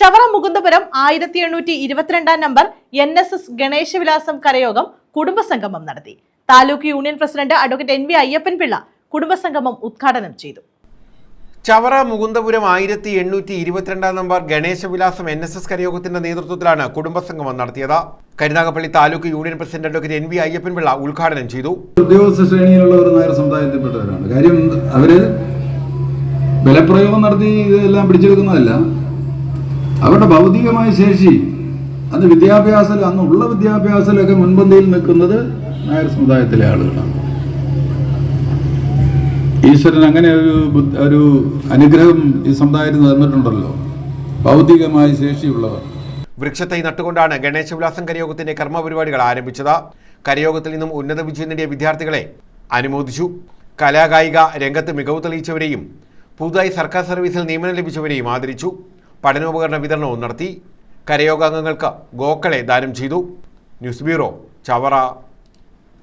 ചവറ മുകുന്ദപുരം ആയിരത്തി എണ്ണൂറ്റി ഇരുപത്തിരണ്ടാം number N S S Ganeshavilasam കരയോഗം കുടുംബസംഗമം നടത്തി. Taluk union president advocate N V Ayyappan Pillai കുടുംബസംഗമം ഉദ്ഘാടനം ചെയ്തു. ചവറ മുകുന്ദപുരം ആയിരത്തി എണ്ണൂറ്റി ഇരുപത്തിരണ്ടാം number Ganeshavilasam N S S കരയോഗത്തിന്റെ നേതൃത്വത്തിലാണ് കുടുംബസംഗമം നടത്തിയത്. Karunagappally taluk union president advocate N V Ayyappan Pillai ഉദ്ഘാടനം ചെയ്തു. ഉദ്യോഗസ്ഥ ശ്രേണിയിലുള്ള ഒരു നായർ സമുദായത്തിൽപ്പെട്ടവരാണ്. കാര്യം അവർ ബലപ്രയോഗം നടത്തി ഇതെല്ലാം പിടിച്ചെടുക്കുന്നതല്ല. അവരുടെ ഭൗതികമായ ശേഷി. അന്ന് വിദ്യാഭ്യാസത്തിൽ അന്നുള്ള വിദ്യാഭ്യാസത്തിലൊക്കെ മുൻപന്തിയിൽ നിൽക്കുന്നത് നായർ സമുദായത്തിലെ ആളുകളാണ്. ഈശ്വരൻ അങ്ങനെ ഒരു ഒരു അനുഗ്രഹം ഈ സമുദായത്തിന് തന്നിട്ടുണ്ടല്ലോ. ഭൗതികമായ ശേഷിയുള്ളവർ. വൃക്ഷത്തൈ നട്ടുകൊണ്ടാണ് ഗണേശ വിലാസം കരയോഗത്തിന്റെ കർമ്മപരിപാടികൾ ആരംഭിച്ചത്. കരയോഗത്തിൽ നിന്നും ഉന്നത വിജയം നേടിയ വിദ്യാർത്ഥികളെ അനുമോദിച്ചു. കലാകായിക രംഗത്ത് മികവ് തെളിയിച്ചവരെയും പുതുതായി സർക്കാർ സർവീസിൽ നിയമനം ലഭിച്ചവരെയും ആദരിച്ചു. പഠനോപകരണ വിതരണവും നടത്തി. കരയോഗാംഗങ്ങൾക്ക് ഗോക്കളെ ദാനം ചെയ്തു. News bureau Chavara.